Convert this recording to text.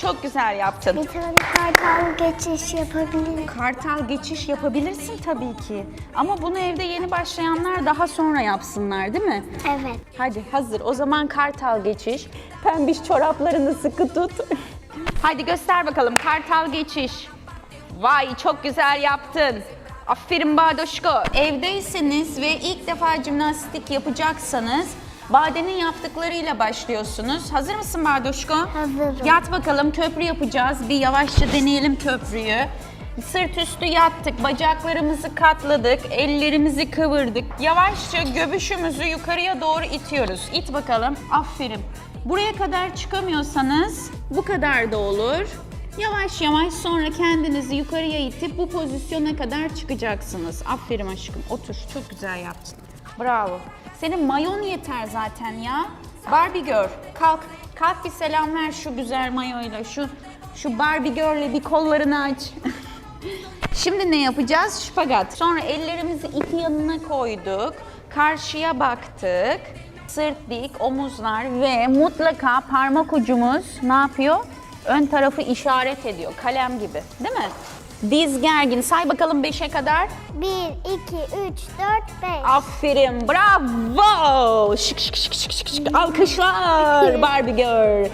Çok güzel yaptın. Bir tane kartal geçiş yapabilirim. Kartal geçiş yapabilirsin tabii ki. Ama bunu evde yeni başlayanlar daha sonra yapsınlar değil mi? Evet. Hadi hazır. O zaman kartal geçiş. Pembiş çoraplarını sıkı tut. Hadi göster bakalım kartal geçiş. Vay çok güzel yaptın. Aferin Badoşko. Evdeyseniz ve ilk defa jimnastik yapacaksanız Bade'nin yaptıklarıyla başlıyorsunuz. Hazır mısın Badoşko? Hazırım. Yat bakalım köprü yapacağız. Bir yavaşça deneyelim köprüyü. Sırt üstü yattık, bacaklarımızı katladık, ellerimizi kıvırdık. Yavaşça göbüşümüzü yukarıya doğru itiyoruz. İt bakalım. Aferin. Buraya kadar çıkamıyorsanız bu kadar da olur. Yavaş yavaş sonra kendinizi yukarıya itip bu pozisyona kadar çıkacaksınız. Aferin aşkım. Otur. Çok güzel yaptın. Bravo. Senin mayon yeter zaten ya. Barbie Girl kalk. Kalk bir selam ver şu güzel mayoyla. Şu şu Barbie Girl'le bir kollarını aç. Şimdi ne yapacağız? Şpagat. Sonra ellerimizi iki yanına koyduk. Karşıya baktık. Sırt dik, omuzlar ve mutlaka parmak ucumuz ne yapıyor? Ön tarafı işaret ediyor. Kalem gibi. Değil mi? Diz gergin. Say bakalım 5'e kadar. 1, 2, 3, 4, 5. Aferin, bravo. Şık şık şık şık şık şık. Alkışlar Barbie Girl.